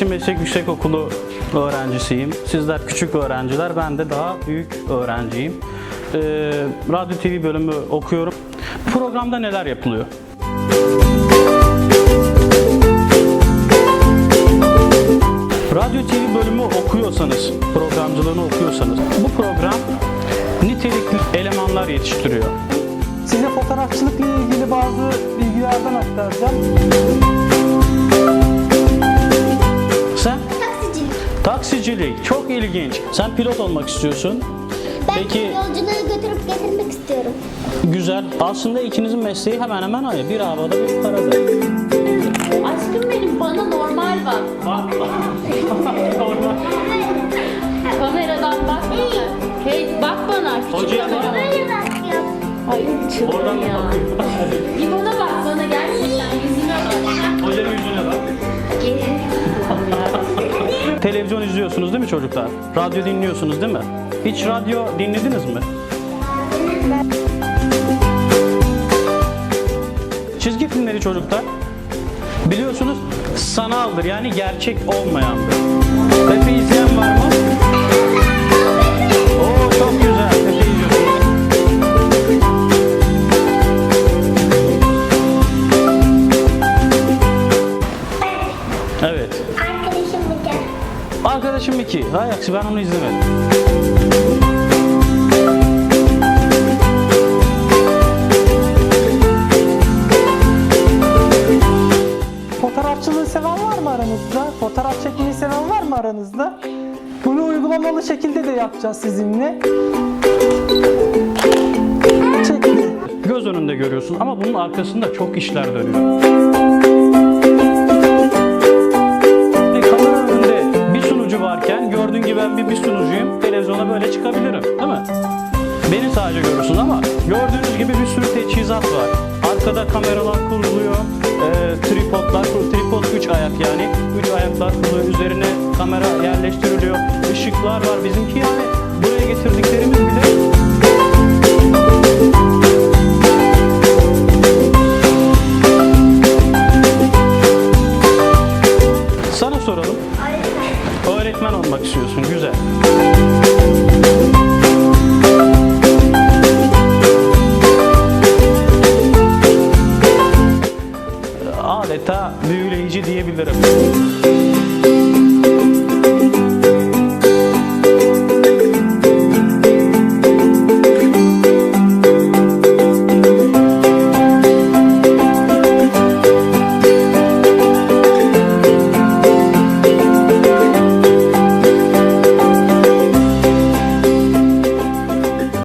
yüksekokulu öğrencisiyim. Sizler küçük öğrenciler, ben de daha büyük öğrenciyim. Ee, Radyo TV bölümü okuyorum. Programda neler yapılıyor? Radyo TV bölümü okuyorsanız, programcılığını okuyorsanız bu program nitelikli elemanlar yetiştiriyor. Size fotoğrafçılıkla ilgili bazı bilgilerden aktaracağım. Taksicilik. çok ilginç. Sen pilot olmak istiyorsun. Ben Peki yolcuları götürüp getirmek istiyorum. güzel. Aslında ikinizin mesleği hemen hemen aynı. Bir havada bir karada. Aşkım benim bana normal bak. Kameradan bak bana. Hey bak bana. Küçük Hocaya bak. kamera. Böyle bakıyorum. Ay çılgın ya. Bir bana bak bana gerçekten yüzüne Televizyon izliyorsunuz değil mi çocuklar? Radyo dinliyorsunuz değil mi? Hiç radyo dinlediniz mi? Çizgi filmleri çocuklar biliyorsunuz sanaldır yani gerçek olmayandır. Pepe izleyen var mı? Oo çok güzel. Pepe. Evet. Arkadaşım bir de. Arkadaşım 2. Hay aksi ben onu izlemedim. Fotoğrafçılığı seven var mı aranızda? Fotoğraf çekmeyi seven var mı aranızda? Bunu uygulamalı şekilde de yapacağız sizinle. Çekti. Göz önünde görüyorsun ama bunun arkasında çok işler dönüyor. Varken gördüğün gibi ben bir, bir sunucuyum. Televizyona böyle çıkabilirim değil mi? Beni sadece görürsün ama gördüğünüz gibi bir sürü teçhizat var. Arkada kameralar kuruluyor, e, tripodlar, tripod 3 ayak yani. 3 ayaklar kuruluyor, üzerine kamera yerleştiriliyor. Işıklar var bizimki yani buraya getirdiklerimiz bile Öğretmen olmak istiyorsun. Güzel. Adeta büyüleyici diyebilirim.